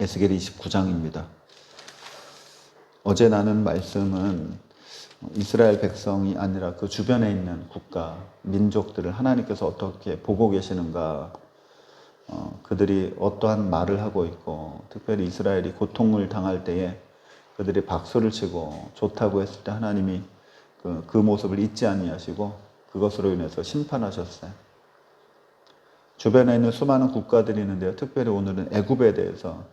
에스겔 29장입니다. 어제 나눈 말씀은 이스라엘 백성이 아니라 그 주변에 있는 국가, 민족들을 하나님께서 어떻게 보고 계시는가, 어, 그들이 어떠한 말을 하고 있고, 특별히 이스라엘이 고통을 당할 때에 그들이 박수를 치고 좋다고 했을 때 하나님이 그, 그 모습을 잊지 아니하시고 그것으로 인해서 심판하셨어요. 주변에 있는 수많은 국가들이 있는데요. 특별히 오늘은 애굽에 대해서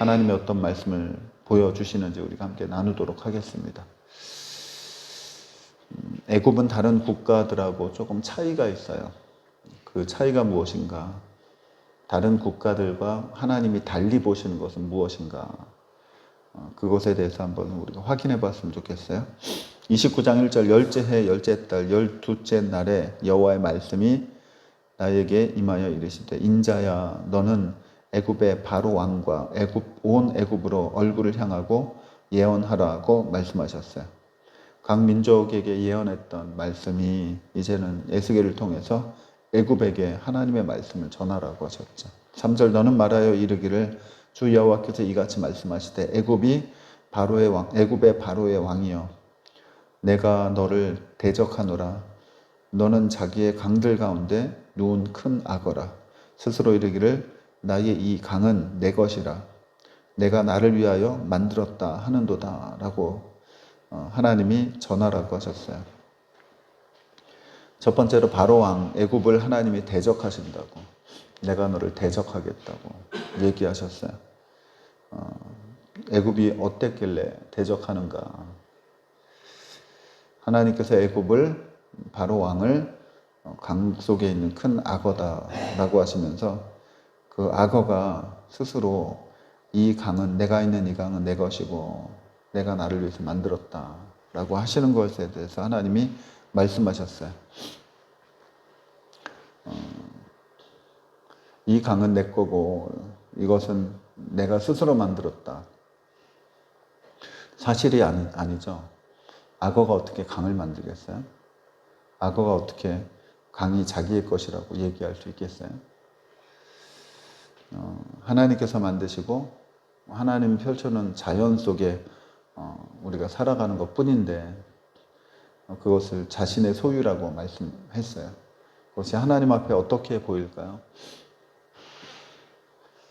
하나님의 어떤 말씀을 보여주시는지 우리가 함께 나누도록 하겠습니다. 음, 애굽은 다른 국가들하고 조금 차이가 있어요. 그 차이가 무엇인가? 다른 국가들과 하나님이 달리 보시는 것은 무엇인가? 어, 그것에 대해서 한번 우리가 확인해 봤으면 좋겠어요. 29장 1절 열째 해 열째 달 열두째 날에 여호와의 말씀이 나에게 임하여 이르시되 인자야 너는 애굽의 바로 왕과 애굽 온 애굽으로 얼굴을 향하고 예언하라고 말씀하셨어요. 각 민족에게 예언했던 말씀이 이제는 에스겔을 통해서 애굽에게 하나님의 말씀을 전하라고 하셨죠. 3절 너는 말하여 이르기를 주 여호와께서 이같이 말씀하시되 애굽이 바로의 왕 애굽의 바로의 왕이여 내가 너를 대적하노라 너는 자기의 강들 가운데 누운 큰 악어라 스스로 이르기를 나의 이 강은 내 것이라 내가 나를 위하여 만들었다 하는도다 라고 어, 하나님이 전하라고 하셨어요. 첫 번째로 바로 왕 애굽을 하나님이 대적하신다고 내가 너를 대적하겠다고 얘기하셨어요. 어, 애굽이 어땠길래 대적하는가? 하나님께서 애굽을 바로 왕을 강 속에 있는 큰 악어다라고 하시면서 그 악어가 스스로 이 강은 내가 있는 이 강은 내 것이고 내가 나를 위해서 만들었다 라고 하시는 것에 대해서 하나님이 말씀하셨어요. 어, 이 강은 내 거고 이것은 내가 스스로 만들었다. 사실이 아니, 아니죠. 악어가 어떻게 강을 만들겠어요? 악어가 어떻게 강이 자기의 것이라고 얘기할 수 있겠어요? 어, 하나님께서 만드시고 하나님 펼쳐놓은 자연 속에 어, 우리가 살아가는 것 뿐인데 어, 그것을 자신의 소유라고 말씀했어요. 그것이 하나님 앞에 어떻게 보일까요?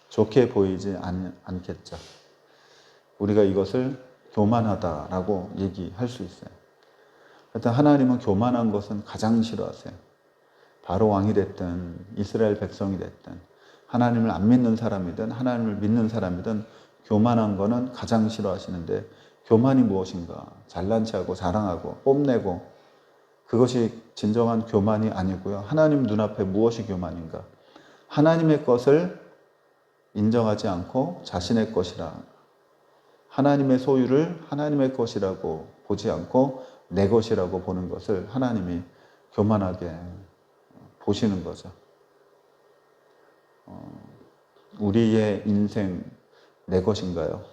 좋게 보이지 않, 않겠죠. 우리가 이것을 교만하다라고 얘기할 수 있어요. 하여튼 하나님은 교만한 것은 가장 싫어하세요. 바로 왕이 됐든 이스라엘 백성이 됐든 하나님을 안 믿는 사람이든 하나님을 믿는 사람이든 교만한 거는 가장 싫어하시는데 교만이 무엇인가? 잘난 체하고 자랑하고 뽐내고 그것이 진정한 교만이 아니고요. 하나님 눈앞에 무엇이 교만인가? 하나님의 것을 인정하지 않고 자신의 것이라 하나님의 소유를 하나님의 것이라고 보지 않고 내 것이라고 보는 것을 하나님이 교만하게 보시는 거죠. 어, 우리의 인생 내 것인가요?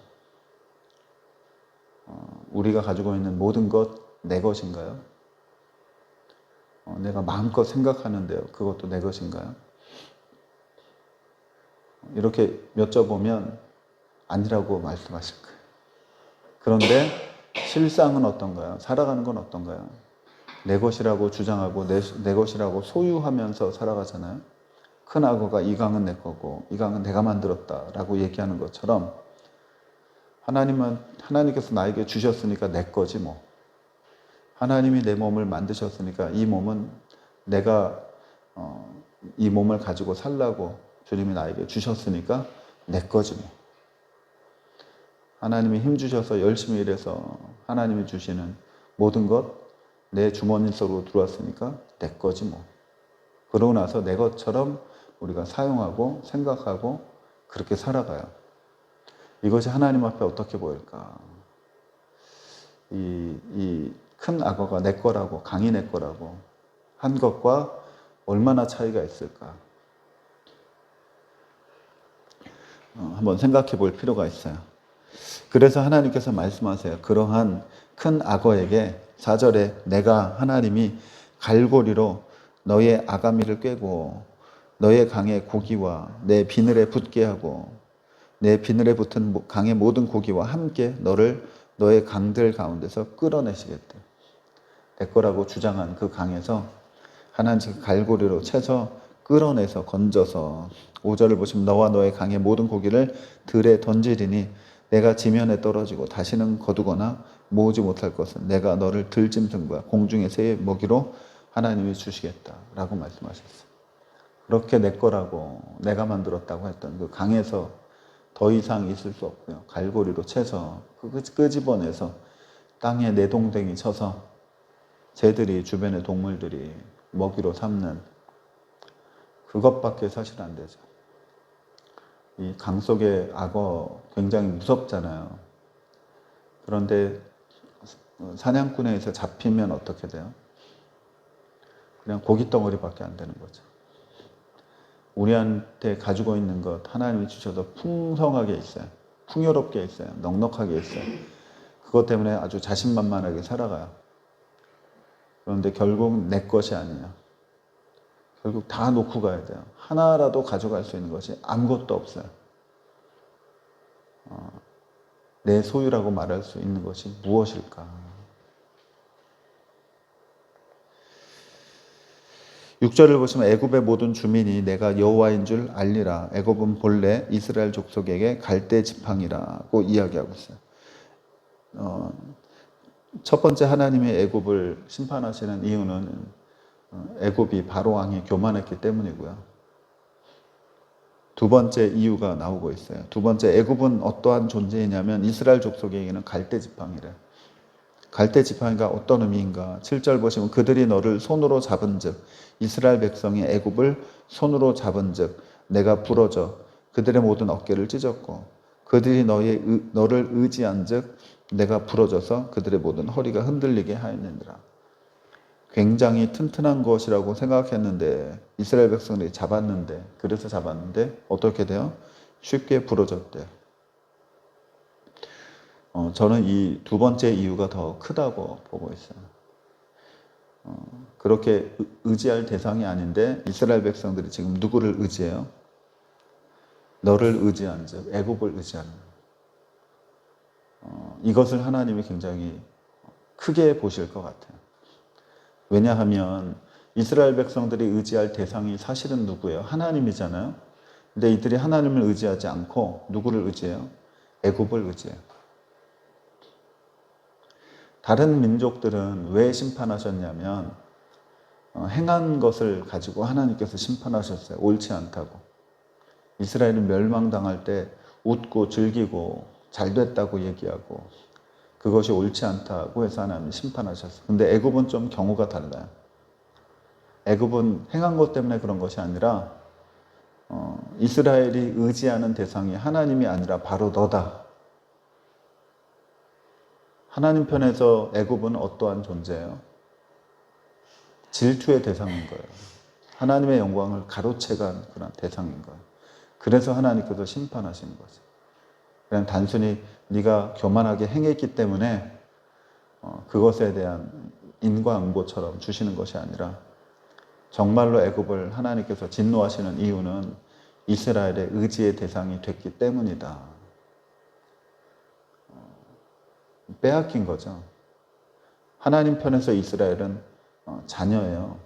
어, 우리가 가지고 있는 모든 것 내 것인가요? 어, 내가 마음껏 생각하는데요. 그것도 내 것인가요? 이렇게 여쭤보면 아니라고 말씀하실 거예요. 그런데 실상은 어떤가요? 살아가는 건 어떤가요? 내 것이라고 주장하고 내, 내 것이라고 소유하면서 살아가잖아요. 큰 악어가 이 강은 내 거고 이 강은 내가 만들었다라고 얘기하는 것처럼 하나님은 하나님께서 나에게 주셨으니까 내 거지 뭐. 하나님이 내 몸을 만드셨으니까 이 몸은 내가 어, 이 몸을 가지고 살라고 주님이 나에게 주셨으니까 내 거지 뭐. 하나님이 힘 주셔서 열심히 일해서 하나님이 주시는 모든 것 내 주머니 속으로 들어왔으니까 내 거지 뭐. 그러고 나서 내 것처럼 우리가 사용하고 생각하고 그렇게 살아가요. 이것이 하나님 앞에 어떻게 보일까? 이, 이 큰 악어가 내 거라고, 강이 내 거라고 한 것과 얼마나 차이가 있을까? 어, 한번 생각해 볼 필요가 있어요. 그래서 하나님께서 말씀하세요. 그러한 큰 악어에게 4절에 내가 하나님이 갈고리로 너의 아가미를 꿰고 너의 강에 고기와 내 비늘에 붙게 하고 내 비늘에 붙은 모- 강의 모든 고기와 함께 너를 너의 강들 가운데서 끌어내시겠대. 내 거라고 주장한 그 강에서 하나님 갈고리로 채서 끌어내서 건져서 5절을 보시면 너와 너의 강의 모든 고기를 들에 던지리니 내가 지면에 떨어지고 다시는 거두거나 모으지 못할 것은 내가 너를 들짐승과 공중의 새의 먹이로 하나님이 주시겠다라고 말씀하셨어요. 그렇게 내 거라고 내가 만들었다고 했던 그 강에서 더 이상 있을 수 없고요. 갈고리로 채서 그 끄- 끄집어내서 땅에 내동댕이 쳐서 새들이 주변의 동물들이 먹이로 삼는 그것밖에 사실 안 되죠. 이 강 속의 악어 굉장히 무섭잖아요. 그런데 사냥꾼에서 잡히면 어떻게 돼요? 그냥 고기 덩어리밖에 안 되는 거죠. 우리한테 가지고 있는 것 하나님이 주셔서 풍성하게 있어요. 풍요롭게 있어요. 넉넉하게 있어요. 그것 때문에 아주 자신만만하게 살아가요. 그런데 결국 내 것이 아니에요. 결국 다 놓고 가야 돼요. 하나라도 가져갈 수 있는 것이 아무것도 없어요. 어, 내 소유라고 말할 수 있는 것이 무엇일까? 6절을 보시면 애굽의 모든 주민이 내가 여호와인 줄 알리라. 애굽은 본래 이스라엘 족속에게 갈대 지팡이라고 이야기하고 있어요. 어, 첫 번째 하나님이 애굽을 심판하시는 이유는 어, 애굽이 바로 왕이 교만했기 때문이고요. 두 번째 이유가 나오고 있어요. 두 번째 애굽은 어떠한 존재이냐면 이스라엘 족속에게는 갈대 지팡이래. 갈대 지팡이가 어떤 의미인가? 7절 보시면 그들이 너를 손으로 잡은즉 이스라엘 백성이 애굽을 손으로 잡은즉 내가 부러져 그들의 모든 어깨를 찢었고 그들이 너의 의- 너를 의지한즉 내가 부러져서 그들의 모든 허리가 흔들리게 하였느니라. 굉장히 튼튼한 것이라고 생각했는데 이스라엘 백성들이 잡았는데 그래서 잡았는데 어떻게 돼요? 쉽게 부러졌대요. 어, 저는 이 두 번째 이유가 더 크다고 보고 있어요. 어, 그렇게 의- 의지할 대상이 아닌데 이스라엘 백성들이 지금 누구를 의지해요? 너를 의지한 즉 애굽을 의지하는 어, 이것을 하나님이 굉장히 크게 보실 것 같아요. 왜냐하면 이스라엘 백성들이 의지할 대상이 사실은 누구예요? 하나님이잖아요. 근데 이들이 하나님을 의지하지 않고 누구를 의지해요? 애굽을 의지해요. 다른 민족들은 왜 심판하셨냐면 어, 행한 것을 가지고 하나님께서 심판하셨어요. 옳지 않다고. 이스라엘은 멸망당할 때 웃고 즐기고 잘 됐다고 얘기하고 그것이 옳지 않다고 해서 하나님이 심판하셨어요. 근데 애굽은 좀 경우가 달라요. 애굽은 행한 것 때문에 그런 것이 아니라 어, 이스라엘이 의지하는 대상이 하나님이 아니라 바로 너다. 하나님 편에서 애굽은 어떠한 존재예요? 질투의 대상인 거예요. 하나님의 영광을 가로채간 그런 대상인 거예요. 그래서 하나님께서 심판하시는 거죠. 그냥 단순히 네가 교만하게 행했기 때문에 어, 그것에 대한 인과응보처럼 주시는 것이 아니라 정말로 애굽을 하나님께서 진노하시는 이유는 이스라엘의 의지의 대상이 됐기 때문이다. 어, 빼앗긴 거죠. 하나님 편에서 이스라엘은 어, 자녀예요.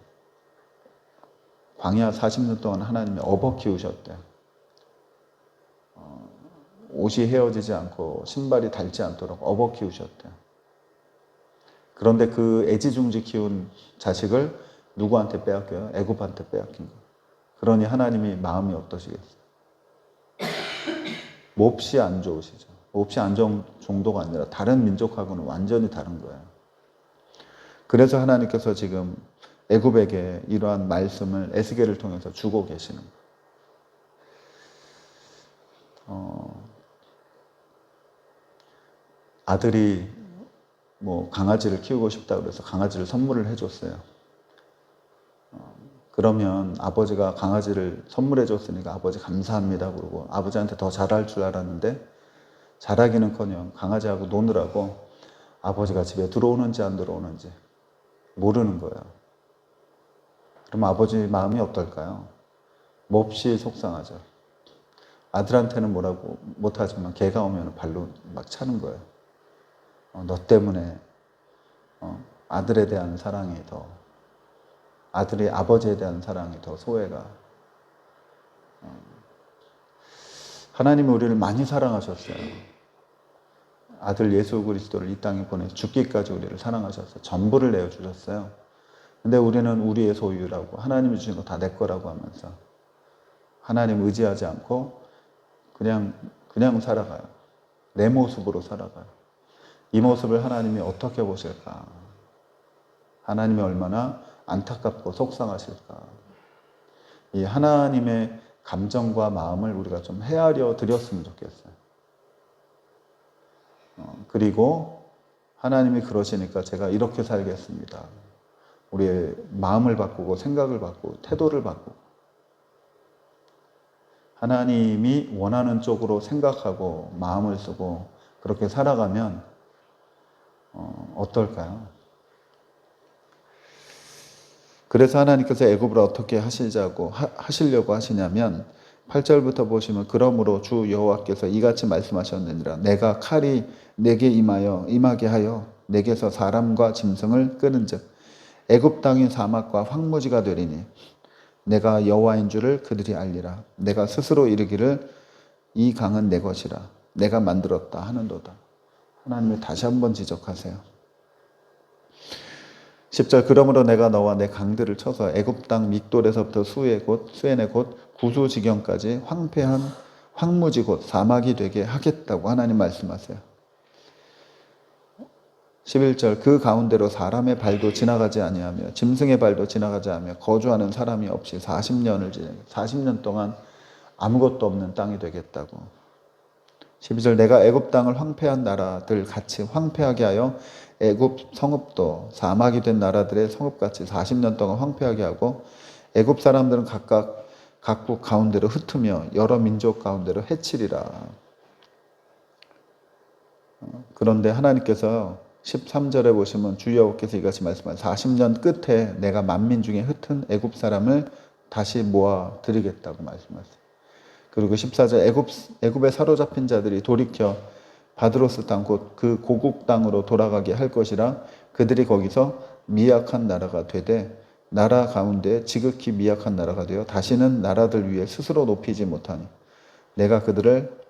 광야 40년 동안 하나님이 업어 키우셨대요. 어, 옷이 헤어지지 않고 신발이 닳지 않도록 업어 키우셨대요. 그런데 그 애지중지 키운 자식을 누구한테 빼앗겨요? 애굽한테 빼앗긴 거예요. 그러니 하나님이 마음이 어떠시겠어요? 몹시 안 좋으시죠. 몹시 안 좋은 정도가 아니라 다른 민족하고는 완전히 다른 거예요. 그래서 하나님께서 지금 애굽에게 이러한 말씀을 에스겔을 통해서 주고 계시는 거예요. 어, 아들이 뭐 강아지를 키우고 싶다 그래서 강아지를 선물을 해줬어요. 어, 그러면 아버지가 강아지를 선물해 줬으니까 아버지 감사합니다 그러고 아버지한테 더 잘할 줄 알았는데 잘하기는커녕 강아지하고 노느라고 아버지가 집에 들어오는지 안 들어오는지 모르는 거예요. 그럼 아버지 마음이 어떨까요? 몹시 속상하죠. 아들한테는 뭐라고 못하지만 개가 오면 발로 막 차는 거예요. 어, 너 때문에 어, 아들에 대한 사랑이 더 아들이 아버지에 대한 사랑이 더 소외가 어, 하나님이 우리를 많이 사랑하셨어요. 아들 예수 그리스도를 이 땅에 보내 죽기까지 우리를 사랑하셨어요. 전부를 내어 주셨어요. 근데 우리는 우리의 소유라고 하나님이 주신 거 다 내 거라고 하면서 하나님 의지하지 않고 그냥 그냥 살아가요. 내 모습으로 살아가요. 이 모습을 하나님이 어떻게 보실까? 하나님이 얼마나 안타깝고 속상하실까? 이 하나님의 감정과 마음을 우리가 좀 헤아려 드렸으면 좋겠어요. 어, 그리고 하나님이 그러시니까 제가 이렇게 살겠습니다. 우리의 마음을 바꾸고 생각을 바꾸고 태도를 바꾸고 하나님이 원하는 쪽으로 생각하고 마음을 쓰고 그렇게 살아가면 어, 어떨까요? 그래서 하나님께서 애굽을 어떻게 하시자고 하, 하시려고 하시냐면 8절부터 보시면 그러므로 주 여호와께서 이같이 말씀하셨느니라. 내가 칼이 내게 임하여 임하게 하여 내게서 사람과 짐승을 끄는즉 애굽 땅인 사막과 황무지가 되리니 내가 여호와인 줄을 그들이 알리라. 내가 스스로 이르기를 이 강은 내 것이라. 내가 만들었다 하는도다. 하나님을 다시 한번 지적하세요 10절 그러므로 내가 너와 내 강들을 쳐서 애굽 땅 믹돌에서부터 수의 곧 수엔의 곧 구수 지경까지 황폐한 황무지 곧 사막이 되게 하겠다고 하나님 말씀하세요. 11절 그 가운데로 사람의 발도 지나가지 아니하며 짐승의 발도 지나가지 않으며 거주하는 사람이 없이 40년을 지내 40년 동안 아무것도 없는 땅이 되겠다고. 12절 내가 애굽 땅을 황폐한 나라들 같이 황폐하게 하여 애굽 성읍도 사막이 된 나라들의 성읍같이 40년 동안 황폐하게 하고 애굽 사람들은 각각 각국 가운데로 흩으며 여러 민족 가운데로 해치리라. 어, 그런데 하나님께서 13절에 보시면 주 여호께서 이같이 말씀하세요. 40년 끝에 내가 만민 중에 흩은 애굽 사람을 다시 모아 드리겠다고 말씀하세요. 그리고 14절 애굽 애굽에 사로잡힌 자들이 돌이켜 바드로스 땅 곧 그 고국 땅으로 돌아가게 할 것이라 그들이 거기서 미약한 나라가 되되 나라 가운데 지극히 미약한 나라가 되어 다시는 나라들 위에 스스로 높이지 못하니 내가 그들을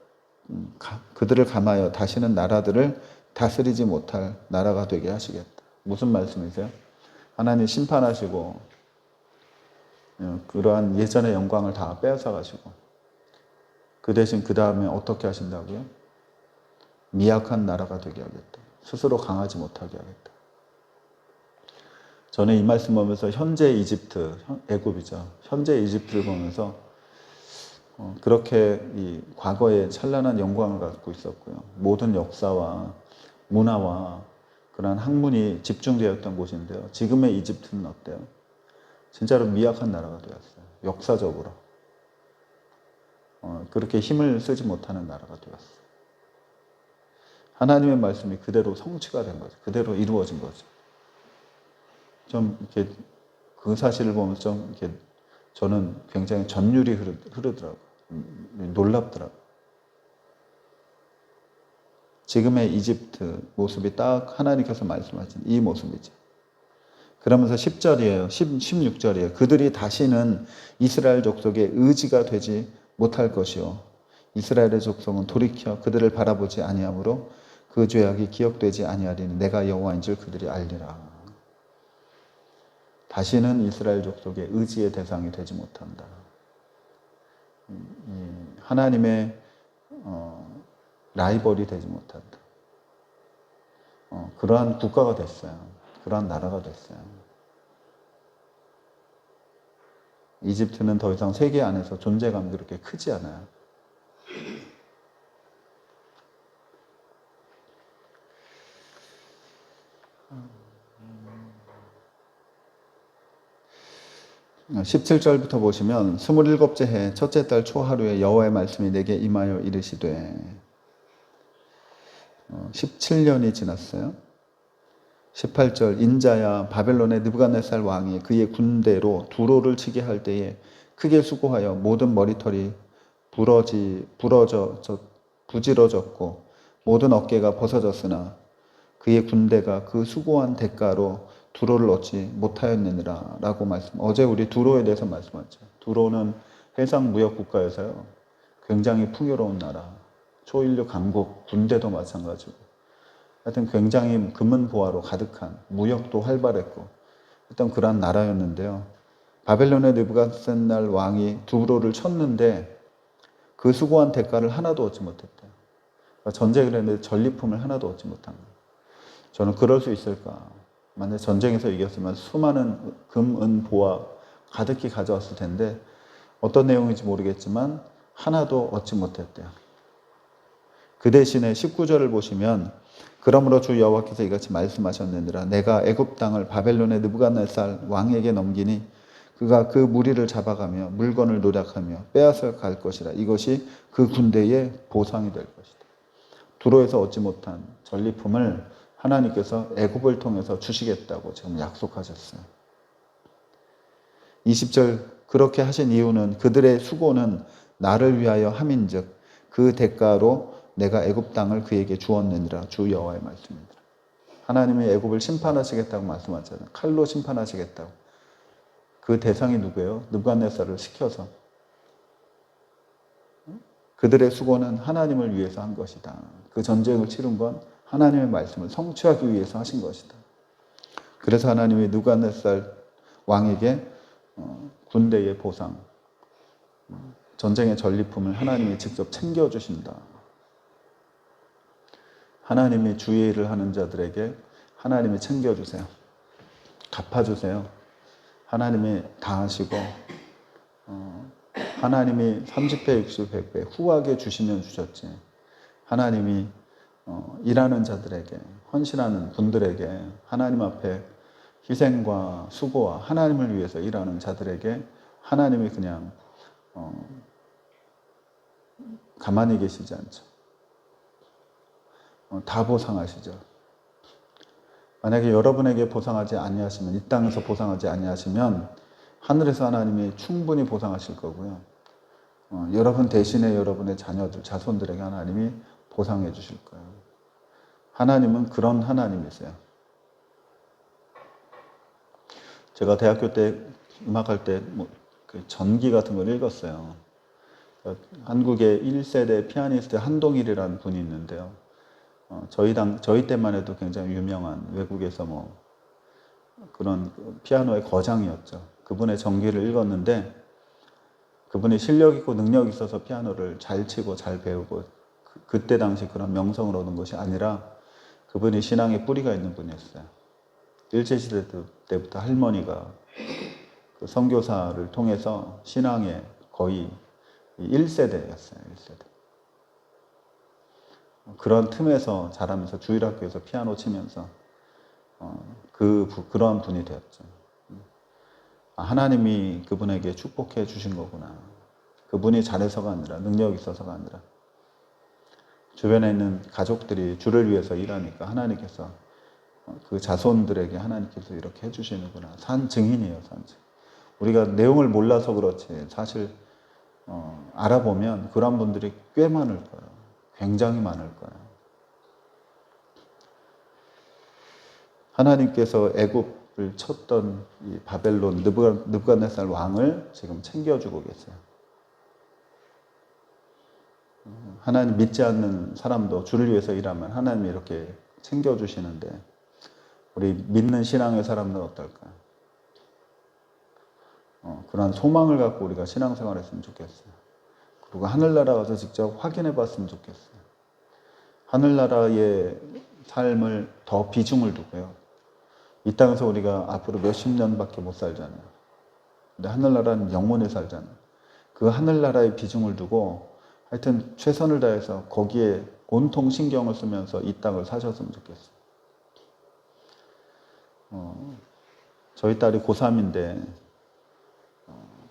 음, 그들을 감하여 다시는 나라들을 다스리지 못할 나라가 되게 하시겠다. 무슨 말씀이세요? 하나님 심판하시고 어, 그러한 예전의 영광을 다 빼앗아 가시고 그 대신 그 다음에 어떻게 하신다고요? 미약한 나라가 되게 하겠다. 스스로 강하지 못하게 하겠다. 저는 이 말씀 보면서 현재 이집트, 애굽이죠. 현재 이집트를 보면서 어, 그렇게 이 과거에 찬란한 영광을 갖고 있었고요. 모든 역사와 문화와 그런 학문이 집중되었던 곳인데요. 지금의 이집트는 어때요? 진짜로 미약한 나라가 되었어요. 역사적으로. 어, 그렇게 힘을 쓰지 못하는 나라가 되었어요. 하나님의 말씀이 그대로 성취가 된 거죠. 그대로 이루어진 거죠. 좀 이렇게 그 사실을 보면 좀 이렇게 저는 굉장히 전율이 흐르, 흐르더라고요. 음, 놀랍더라고요. 지금의 이집트 모습이 딱 하나님께서 말씀하신 이 모습이죠. 그러면서 10절이에요. 10, 16절이에요. 그들이 다시는 이스라엘 족속의 의지가 되지 못할 것이요. 이스라엘의 족속은 돌이켜 그들을 바라보지 아니하므로 그 죄악이 기억되지 아니하리니 내가 여호와인 줄 그들이 알리라. 다시는 이스라엘 족속의 의지의 대상이 되지 못한다. 하나님의 어, 라이벌이 되지 못한다. 어, 그러한 국가가 됐어요. 그러한 나라가 됐어요. 이집트는 더 이상 세계 안에서 존재감이 그렇게 크지 않아요. 17절부터 보시면 27째 해 첫째 달 초하루에 여호와의 말씀이 내게 임하여 이르시되 17년이 어, 지났어요. 18절 인자야 바벨론의 느부갓네살 왕이 그의 군대로 두로를 치게 할 때에 크게 수고하여 모든 머리털이 부러지 부러져 저- 부지러졌고 모든 어깨가 벗어졌으나 그의 군대가 그 수고한 대가로 두로를 얻지 못하였느니라 라고 말씀. 어제 우리 두로에 대해서 말씀하죠. 두로는 해상 무역 국가에서요. 굉장히 풍요로운 나라. 초인류 강국 군대도 마찬가지고. 하여튼 굉장히 금은 보화로 가득한 무역도 활발했고 했던 그러한 나라였는데요. 바벨론의 느부갓셋날 왕이 두로를 쳤는데 그 수고한 대가를 하나도 얻지 못했대요. 그러니까 전쟁을 했는데 전리품을 하나도 얻지 못한 거예요. 저는 그럴 수 있을까? 만약 전쟁에서 이겼으면 수많은 금, 은, 보화 가득히 가져왔을 텐데 어떤 내용인지 모르겠지만 하나도 얻지 못했대요. 그 대신에 19절을 보시면 그러므로 주 여호와께서 이같이 말씀하셨느니라 내가 애굽 땅을 바벨론의 느부갓네살 왕에게 넘기니 그가 그 무리를 잡아가며 물건을 노력하며 빼앗아 갈 것이라 이것이 그 군대의 보상이 될 것이다. 두로에서 얻지 못한 전리품을 하나님께서 애굽을 통해서 주시겠다고 지금 약속하셨어요. 20절 그렇게 하신 이유는 그들의 수고는 나를 위하여 함인즉 그 대가로 내가 애굽 땅을 그에게 주었느니라 주 여호와의 말씀입니다. 하나님이 애굽을 심판하시겠다고 말씀하잖아요. 칼로 심판하시겠다고. 그 대상이 누구예요? 느부갓네살을 시켜서 그들의 수고는 하나님을 위해서 한 것이다. 그 전쟁을 치른 건 하나님의 말씀을 성취하기 위해서 하신 것이다. 그래서 하나님이 느부갓네살 왕에게 어, 군대의 보상, 음, 전쟁의 전리품을 하나님이 직접 챙겨 주신다. 하나님이 주의 일을 하는 자들에게 하나님이 챙겨 주세요. 갚아 주세요. 하나님이 다 하시고 어, 하나님이 30배, 60배, 100배 후하게 주시면 주셨지. 하나님이 어, 일하는 자들에게 헌신하는 분들에게 하나님 앞에 희생과 수고와 하나님을 위해서 일하는 자들에게 하나님이 그냥 어, 가만히 계시지 않죠. 어, 다 보상하시죠. 만약에 여러분에게 보상하지 아니하시면 이 땅에서 보상하지 아니하시면 하늘에서 하나님이 충분히 보상하실 거고요. 어, 여러분 대신에 여러분의 자녀들, 자손들에게 하나님이 보상해 주실 거예요. 하나님은 그런 하나님이세요. 제가 대학교 때 음악할 때 뭐 그 전기 같은 걸 읽었어요. 한국의 1세대 피아니스트 한동일이라는 분이 있는데요. 어, 저희 당 저희 때만 해도 굉장히 유명한 외국에서 뭐 그런 피아노의 거장이었죠. 그분의 전기를 읽었는데 그분이 실력 있고 능력 있어서 피아노를 잘 치고 잘 배우고 그, 그때 당시 그런 명성을 얻은 것이 아니라 그분이 신앙의 뿌리가 있는 분이었어요. 일제시대 때부터 할머니가 그 선교사를 통해서 신앙의 거의 1세대였어요. 1세대. 그런 틈에서 자라면서 주일학교에서 피아노 치면서 어, 그 그러한 분이 되었죠. 아, 하나님이 그분에게 축복해 주신 거구나. 그분이 잘해서가 아니라 능력 있어서가 아니라 주변에 있는 가족들이 주를 위해서 일하니까 하나님께서 그 자손들에게 하나님께서 이렇게 해주시는구나. 산 증인이에요, 산 증인. 우리가 내용을 몰라서 그렇지 사실 어, 알아보면 그런 분들이 꽤 많을 거예요. 굉장히 많을 거예요. 하나님께서 애굽을 쳤던 이 바벨론 느부갓네살 왕을 지금 챙겨주고 계세요. 하나님 믿지 않는 사람도 주를 위해서 일하면 하나님이 이렇게 챙겨주시는데 우리 믿는 신앙의 사람들은 어떨까요? 어, 그러한 소망을 갖고 우리가 신앙생활 했으면 좋겠어요. 그리고 하늘나라 가서 직접 확인해 봤으면 좋겠어요. 하늘나라의 삶을 더 비중을 두고요. 이 땅에서 우리가 앞으로 몇십 년밖에 못 살잖아요. 근데 하늘나라는 영원히 살잖아요. 그 하늘나라의 비중을 두고 하여튼 최선을 다해서 거기에 온통 신경을 쓰면서 이 땅을 사셨으면 좋겠어요. 어, 저희 딸이 고3인데 어,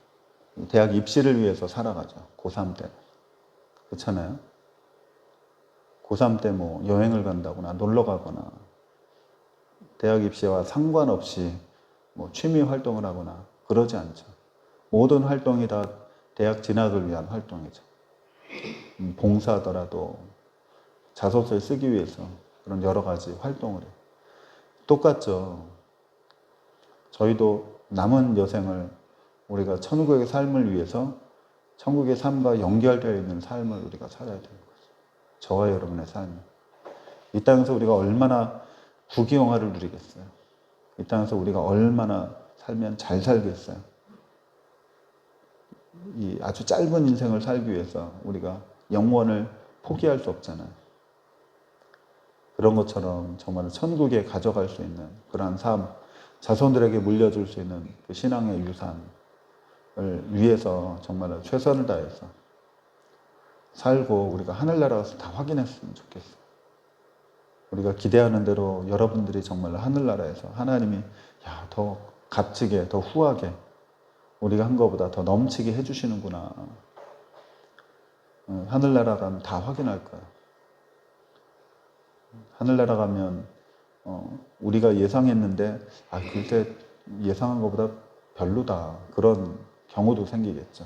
대학 입시를 위해서 살아가죠. 고3 때. 그렇잖아요. 고3 때 뭐 여행을 간다거나 놀러 가거나 대학 입시와 상관없이 뭐 취미 활동을 하거나 그러지 않죠. 모든 활동이 다 대학 진학을 위한 활동이죠. 음, 봉사하더라도 자소서에 쓰기 위해서 그런 여러 가지 활동을 해요. 똑같죠. 저희도 남은 여생을 우리가 천국의 삶을 위해서 천국의 삶과 연결되어 있는 삶을 우리가 살아야 되는 거죠. 저와 여러분의 삶. 이 땅에서 우리가 얼마나 부귀영화를 누리겠어요. 이 땅에서 우리가 얼마나 살면 잘 살겠어요. 이 아주 짧은 인생을 살기 위해서 우리가 영원을 포기할 수 없잖아요. 그런 것처럼 정말 천국에 가져갈 수 있는 그러한 삶, 자손들에게 물려줄 수 있는 그 신앙의 유산을 위해서 정말 최선을 다해서 살고 우리가 하늘나라 가서 다 확인했으면 좋겠어요. 우리가 기대하는 대로 여러분들이 정말 하늘나라에서 하나님이 야, 더 값지게, 더 후하게 우리가 한 것보다 더 넘치게 해주시는구나. 어, 하늘나라 가면 다 확인할 거야. 하늘나라 가면 어, 우리가 예상했는데 아 그때 예상한 것보다 별로다 그런 경우도 생기겠죠.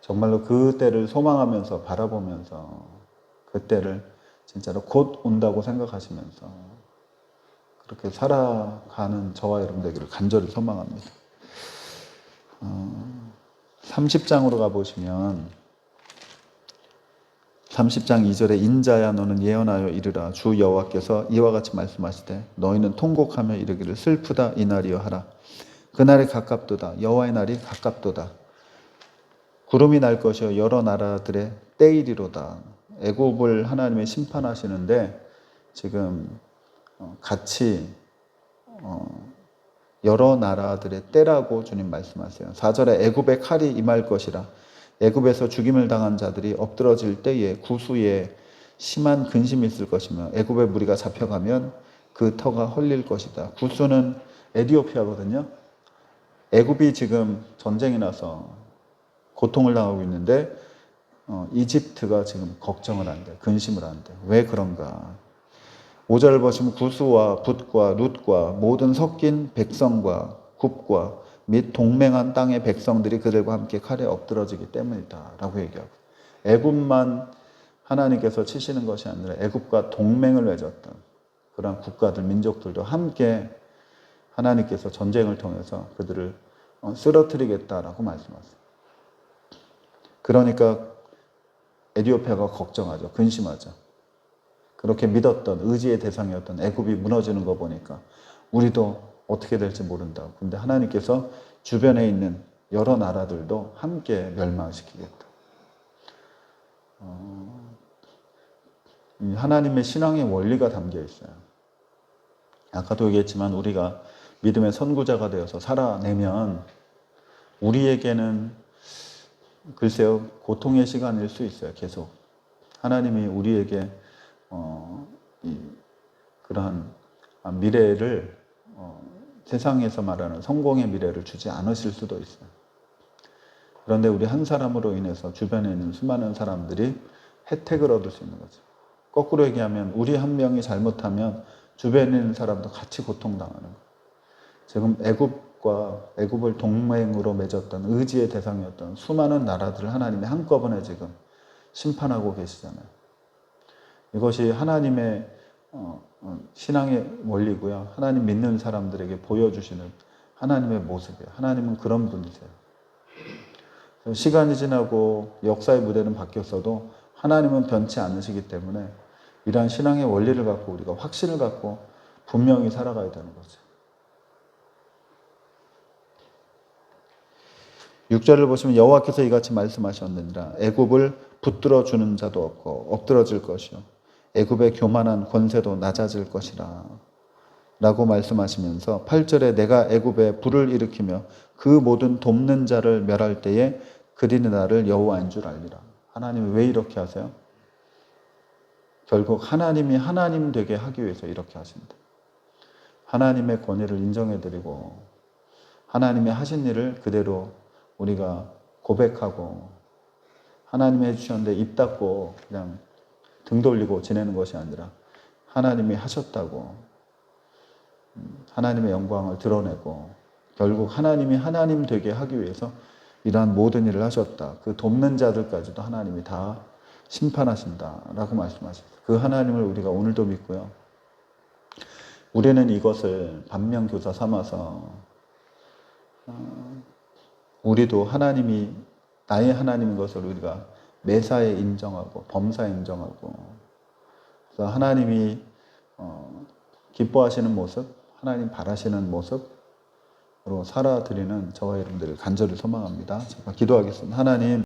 정말로 그때를 소망하면서 바라보면서 그때를 진짜로 곧 온다고 생각하시면서 그렇게 살아가는 저와 여러분 되기를 간절히 소망합니다. 어, 30장으로 가보시면 30장 2절에 인자야 너는 예언하여 이르라. 주 여호와께서 이와 같이 말씀하시되 너희는 통곡하며 이르기를 슬프다. 이 날이여 하라. 그날이 가깝도다. 여호와의 날이 가깝도다. 구름이 날 것이요 여러 나라들의 때이리로다. 애굽을 하나님이 심판하시는데 지금 어, 같이 어, 여러 나라들의 때라고 주님 말씀하세요. 4절에 애굽의 칼이 임할 것이라 애굽에서 죽임을 당한 자들이 엎드러질 때에 구수에 심한 근심이 있을 것이며 애굽의 무리가 잡혀가면 그 터가 헐릴 것이다. 구수는 에디오피아거든요. 애굽이 지금 전쟁이 나서 고통을 당하고 있는데 어, 이집트가 지금 걱정을 한대. 근심을 한대. 왜 그런가? 5절을 보시면 구수와 붓과 룻과 모든 섞인 백성과 굽과 및 동맹한 땅의 백성들이 그들과 함께 칼에 엎드러지기 때문이다. 라고 얘기하고. 애굽만 하나님께서 치시는 것이 아니라 애굽과 동맹을 맺었던 그런 국가들, 민족들도 함께 하나님께서 전쟁을 통해서 그들을 어, 쓰러뜨리겠다라고 말씀하세요. 그러니까 에디오피아가 걱정하죠. 근심하죠. 그렇게 믿었던 의지의 대상이었던 애굽이 무너지는 거 보니까 우리도 어떻게 될지 모른다. 근데 하나님께서 주변에 있는 여러 나라들도 함께 멸망시키겠다. 어, 하나님의 신앙의 원리가 담겨 있어요. 아까도 얘기했지만 우리가 믿음의 선구자가 되어서 살아내면 우리에게는 글쎄요 고통의 시간일 수 있어요. 계속 하나님이 우리에게 어, 이, 그러한 미래를 어, 세상에서 말하는 성공의 미래를 주지 않으실 수도 있어요. 그런데 우리 한 사람으로 인해서 주변에 있는 수많은 사람들이 혜택을 얻을 수 있는 거죠. 거꾸로 얘기하면 우리 한 명이 잘못하면 주변에 있는 사람도 같이 고통당하는 거예요. 지금 애굽과 애굽을 동맹으로 맺었던 의지의 대상이었던 수많은 나라들을 하나님이 한꺼번에 지금 심판하고 계시잖아요. 이것이 하나님의 어, 어, 신앙의 원리고요. 하나님 믿는 사람들에게 보여주시는 하나님의 모습이에요. 하나님은 그런 분이세요. 시간이 지나고 역사의 무대는 바뀌었어도 하나님은 변치 않으시기 때문에 이러한 신앙의 원리를 갖고 우리가 확신을 갖고 분명히 살아가야 되는 거죠. 6절을 보시면 여호와께서 이같이 말씀하셨느니라 애굽을 붙들어 주는 자도 없고 엎드러질 것이요 애굽의 교만한 권세도 낮아질 것이라 라고 말씀하시면서 8절에 내가 애굽에 불을 일으키며 그 모든 돕는 자를 멸할 때에 그리는 나를 여호와인 줄 알리라. 하나님이 왜 이렇게 하세요? 결국 하나님이 하나님 되게 하기 위해서 이렇게 하신다. 하나님의 권위를 인정해드리고 하나님의 하신 일을 그대로 우리가 고백하고 하나님이 해주셨는데 입 닫고 그냥 등 돌리고 지내는 것이 아니라 하나님이 하셨다고 음, 하나님의 영광을 드러내고 결국 하나님이 하나님 되게 하기 위해서 이러한 모든 일을 하셨다. 그 돕는 자들까지도 하나님이 다 심판하신다라고 말씀하셨어요. 그 하나님을 우리가 오늘도 믿고요. 우리는 이것을 반면교사 삼아서 어, 우리도 하나님이 나의 하나님인 것을 우리가 매사에 인정하고 범사에 인정하고 그래서 하나님이 어, 기뻐하시는 모습, 하나님 바라시는 모습으로 살아드리는 저와 여러분들을 간절히 소망합니다. 제가 기도하겠습니다. 하나님